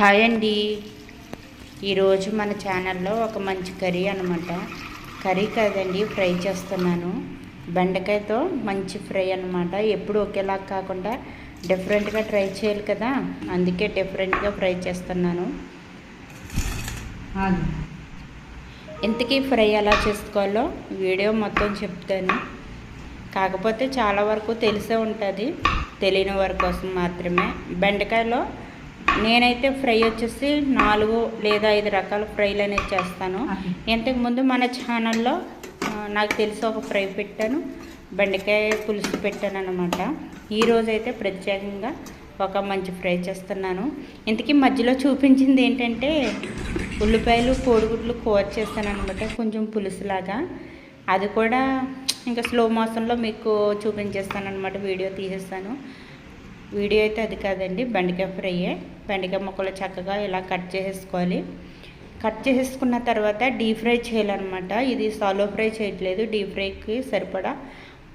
Hi అండి. ఈరోజు మన ఛానల్లో ఒక మంచి కర్రీ అనమాట కర్రీ కాదండి ఫ్రై చేస్తున్నాను. బెండకాయతో మంచి ఫ్రై అనమాట ఎప్పుడు ఒకేలా కాకుండా డిఫరెంట్గా ట్రై చేయాలి కదా. అందుకే డిఫరెంట్గా ఫ్రై చేస్తున్నాను. ఇంతకీ ఫ్రై ఎలా చేసుకోవాలో వీడియో మొత్తం చెప్తాను. కాకపోతే చాలా వరకు తెలిసే ఉంటుంది. తెలియని వారి కోసం మాత్రమే. బెండకాయలో నేనైతే ఫ్రై వచ్చేసి నాలుగు లేదా ఐదు రకాల ఫ్రైలు అనేది చేస్తాను. ఇంతకు ముందు మన ఛానల్లో నాకు తెలిసి ఒక ఫ్రై పెట్టాను. బెండకాయ పులుసు పెట్టాను అనమాట ఈరోజైతే ప్రత్యేకంగా ఒక మంచి ఫ్రై చేస్తున్నాను. ఇంతకీ మధ్యలో చూపించింది ఏంటంటే ఉల్లిపాయలు కోడిగుడ్లు కూర చేస్తాను అనమాట కొంచెం పులుసులాగా. అది కూడా ఇంకా స్లో మోషన్లో మీకు చూపించేస్తాను అనమాట వీడియో తీసేస్తాను. వీడియో అయితే అది కాదండి బెండకాయ ఫ్రైయే బెండకాయ ముక్కలు చక్కగా ఇలా కట్ చేసేసుకోవాలి. కట్ చేసేసుకున్న తర్వాత డీప్ ఫ్రై చేయాలన్నమాట. ఇది సాలో ఫ్రై చేయట్లేదు డీప్ ఫ్రైకి సరిపడా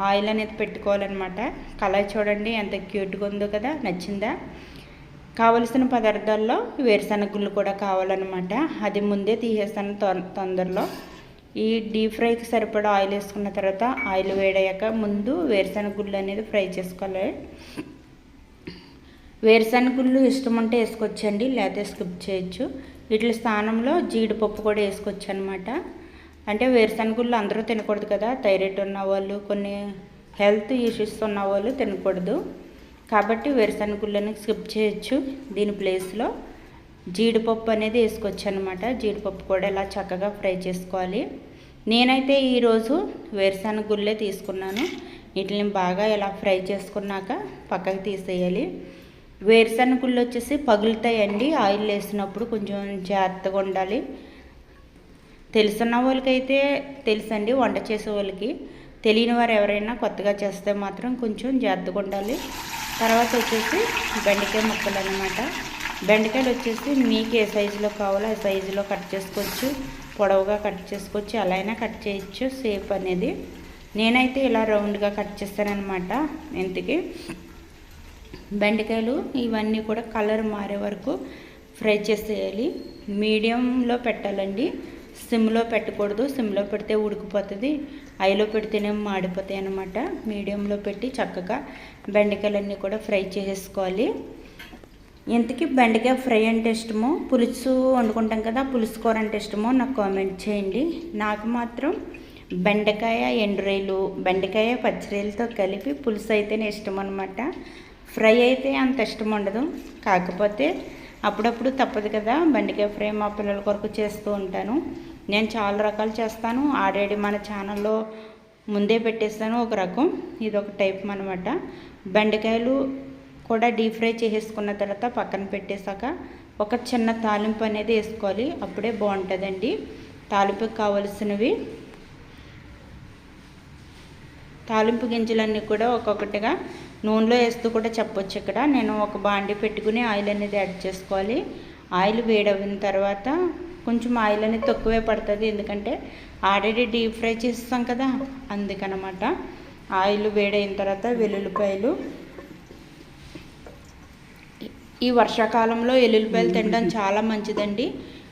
ఆయిల్ అనేది పెట్టుకోవాలన్నమాట. కలర్ చూడండి ఎంత క్యూట్గా ఉందో కదా నచ్చిందా? కావలసిన పదార్థాల్లో వేరుశనగుళ్ళు కూడా కావాలన్నమాట. అది ముందే తీసేస్తాను తొందరలో. ఈ డీప్ ఫ్రైకి సరిపడా ఆయిల్ వేసుకున్న తర్వాత ఆయిల్ వేడయ్యాక ముందు వేరుశనగుళ్ళు అనేది ఫ్రై చేసుకోవాలి. వేరుశనగుళ్ళు ఇష్టం ఉంటే వేసుకోవచ్చండి లేకపోతే స్కిప్ చేయొచ్చు. వీటి స్థానంలో జీడిపప్పు కూడా వేసుకోవచ్చు అనమాట అంటే వేరుశనగుళ్ళు అందరూ తినకూడదు కదా థైరాయిడ్ ఉన్న వాళ్ళు కొన్ని హెల్త్ ఇష్యూస్ ఉన్న వాళ్ళు తినకూడదు. కాబట్టి వేరుశనగుళ్ళని స్కిప్ చేయొచ్చు. దీని ప్లేస్లో జీడిపప్పు అనేది వేసుకోవచ్చు అనమాట జీడిపప్పు కూడా ఇలా చక్కగా ఫ్రై చేసుకోవాలి. నేనైతే ఈరోజు వేరుశనగుళ్ళే తీసుకున్నాను. వీటిని బాగా ఇలా ఫ్రై చేసుకున్నాక పక్కకి తీసేయాలి. వేరుశనగుళ్ళు వచ్చేసి పగులుతాయండి. ఆయిల్ వేసినప్పుడు కొంచెం జాగ్రత్తగా ఉండాలి. తెలుసున్న వాళ్ళకైతే తెలుసండి వంట చేసే వాళ్ళకి. తెలియని వారు ఎవరైనా కొత్తగా చేస్తే మాత్రం కొంచెం జాగ్రత్తగా ఉండాలి. తర్వాత వచ్చేసి బెండకాయ ముక్కలు అనమాట బెండకాయలు వచ్చేసి మీకు ఏ సైజులో కావాలో ఆ సైజులో కట్ చేసుకోవచ్చు. పొడవుగా కట్ చేసుకోవచ్చు. అలా అయినా కట్ చేయొచ్చు. సేఫ్ అనేది. నేనైతే ఇలా రౌండ్గా కట్ చేస్తానన్నమాట. ఇంతకీ బెండకాయలు ఇవన్నీ కూడా కలర్ మారే వరకు ఫ్రై చేసేయాలి. మీడియంలో పెట్టాలండి. సిమ్లో పెట్టకూడదు. సిమ్లో పెడితే ఉడికిపోతుంది. ఐలో పెడితేనే మాడిపోతాయి అన్నమాట. మీడియంలో పెట్టి చక్కగా బెండకాయలన్నీ కూడా ఫ్రై చేసేసుకోవాలి. ఇంతకీ బెండకాయ ఫ్రై అంటే ఇష్టమో? పులుసు వండుకుంటాం కదా పులుసు కూర అంటే ఇష్టమో నాకు కామెంట్ చేయండి. నాకు మాత్రం బెండకాయ ఎండురాయలు బెండకాయ పచ్చిరాయలతో కలిపి పులుసు అయితేనే ఇష్టం అనమాట ఫ్రై అయితే అంత ఇష్టం ఉండదు. కాకపోతే అప్పుడప్పుడు తప్పదు కదా బండికాయ ఫ్రై మా పిల్లల కొరకు చేస్తూ ఉంటాను. నేను చాలా రకాలు చేస్తాను. ఆల్రెడీ మన ఛానల్లో ముందే పెట్టేస్తాను ఒక రకం. ఇది ఒక టైప్ అనమాట బెండకాయలు కూడా డీప్ ఫ్రై చేసేసుకున్న తర్వాత పక్కన పెట్టేశాక ఒక చిన్న తాలింపు అనేది వేసుకోవాలి. అప్పుడే బాగుంటుందండి. తాలింపుకి కావలసినవి తాలింపు గింజలన్నీ కూడా ఒక్కొక్కటిగా నూనెలో వేస్తూ కూడా చెప్పొచ్చు ఇక్కడ. నేను ఒక బాండి పెట్టుకుని ఆయిల్ అనేది యాడ్ చేసుకోవాలి. ఆయిల్ వేడవిన తర్వాత కొంచెం ఆయిల్ అనేది తక్కువే పడుతుంది. ఎందుకంటే ఆల్రెడీ డీప్ ఫ్రై చేస్తాం కదా అందుకనమాట. ఆయిల్ వేడైన తర్వాత వెల్లుల్లిపాయలు. ఈ వర్షాకాలంలో ఎల్లుల్లిపాయలు తినడం చాలా మంచిదండి.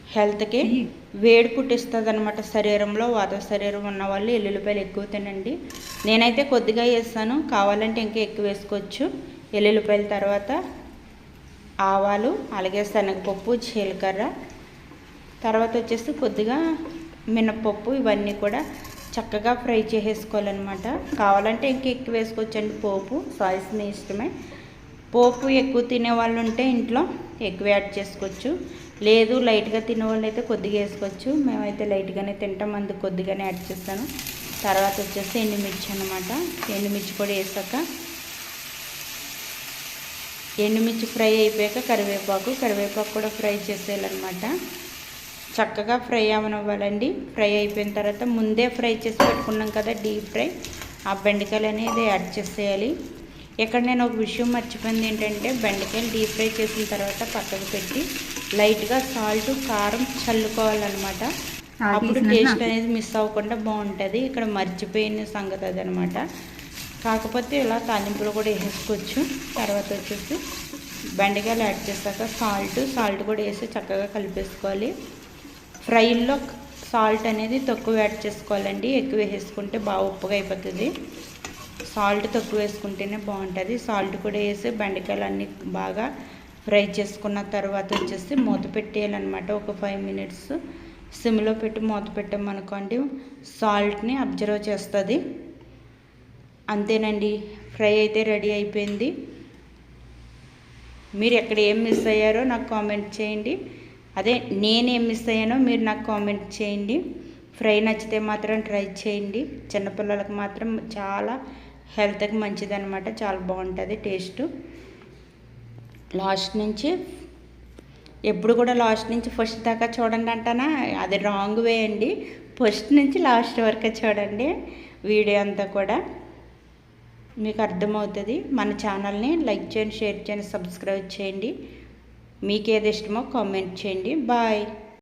హెల్త్కి వేడి పుట్టిస్తుంది అనమాట శరీరంలో వాత శరీరం ఉన్న వాళ్ళు ఎల్లుల్లిపాయలు ఎక్కువ తినండి. నేనైతే కొద్దిగా వేస్తాను. కావాలంటే ఇంకా ఎక్కువ వేసుకోవచ్చు. ఎల్లుల్లిపాయల తర్వాత ఆవాలు అలాగే శనగపప్పు జీలకర్ర. తర్వాత వచ్చేసి కొద్దిగా మినప్పప్పు ఇవన్నీ కూడా చక్కగా ఫ్రై చేసేసుకోవాలన్నమాట. కావాలంటే ఇంకా ఎక్కువ వేసుకోవచ్చండి పోపు సాయిస్ మీ ఇష్టమే. పోపు ఎక్కువ తినే వాళ్ళు ఉంటే ఇంట్లో ఎక్కువ యాడ్ చేసుకోవచ్చు. లేదు లైట్గా తినే వాళ్ళు అయితే కొద్దిగా వేసుకోవచ్చు. మేమైతే లైట్గానే తింటాం అందుకు కొద్దిగానే యాడ్ చేస్తాను. తర్వాత వచ్చేసి ఎండుమిర్చి అనమాట ఎండుమిర్చి కూడా వేసాక ఎండుమిర్చి ఫ్రై అయిపోయాక కరివేపాకు. కరివేపాకు కూడా ఫ్రై చేసేయాలన్నమాట. చక్కగా ఫ్రై అవనివ్వాలండి. ఫ్రై అయిపోయిన తర్వాత ముందే ఫ్రై చేసి పెట్టుకున్నాం కదా డీప్ ఫ్రై. ఆ బెండకాయలు అనేది యాడ్ చేసేయాలి. ఇక్కడ నేను ఒక విషయం మర్చిపోయింది ఏంటంటే బెండకాయలు డీప్ ఫ్రై చేసిన తర్వాత పక్కకు పెట్టి లైట్గా సాల్ట్ కారం చల్లుకోవాలన్నమాట. అప్పుడు టేస్ట్ అనేది మిస్ అవ్వకుండా బాగుంటుంది. ఇక్కడ మర్చిపోయిన సంగతి అదనమాట కాకపోతే ఇలా తాలింపులు కూడా వేసుకోవచ్చు తర్వాత వచ్చేసి బెండకాయలు యాడ్ చేశాక సాల్ట్ సాల్ట్ కూడా వేసి చక్కగా కలిపేసుకోవాలి. ఫ్రైల్లో సాల్ట్ అనేది తక్కువ యాడ్ చేసుకోవాలండి. ఎక్కువ వేసుకుంటే బాగా ఉప్పుగా అయిపోతుంది. సాల్ట్ తక్కువ వేసుకుంటేనే బాగుంటుంది. సాల్ట్ కూడా వేసి బెండకాయలు అన్నీ బాగా ఫ్రై చేసుకున్న తర్వాత వచ్చేసి మూత పెట్టేయాలన్నమాట. ఒక ఫైవ్ మినిట్స్ సిమ్లో పెట్టి మూత పెట్టామనుకోండి సాల్ట్ని అబ్జర్వ్ చేస్తుంది. అంతేనండి. ఫ్రై అయితే రెడీ అయిపోయింది. మీరు ఎక్కడ ఏం మిస్ అయ్యారో నాకు కామెంట్ చేయండి. అదే నేనేం మిస్ అయ్యానో మీరు నాకు కామెంట్ చేయండి. ఫ్రై నచ్చితే మాత్రం ట్రై చేయండి. చిన్నపిల్లలకు మాత్రం చాలా హెల్త్కి మంచిది అనమాట చాలా బాగుంటుంది టేస్ట్. లాస్ట్ నుంచి ఎప్పుడు కూడా లాస్ట్ నుంచి ఫస్ట్ దాకా చూడండి అంటానా? అది రాంగ్ వే అండి. ఫస్ట్ నుంచి లాస్ట్ వరకు చూడండి వీడియో అంతా కూడా. మీకు అర్థమవుతుంది. మన ఛానల్ని లైక్ చేయండి షేర్ చేయండి సబ్స్క్రైబ్ చేయండి. మీకు ఏది ఇష్టమో కామెంట్ చేయండి. బాయ్.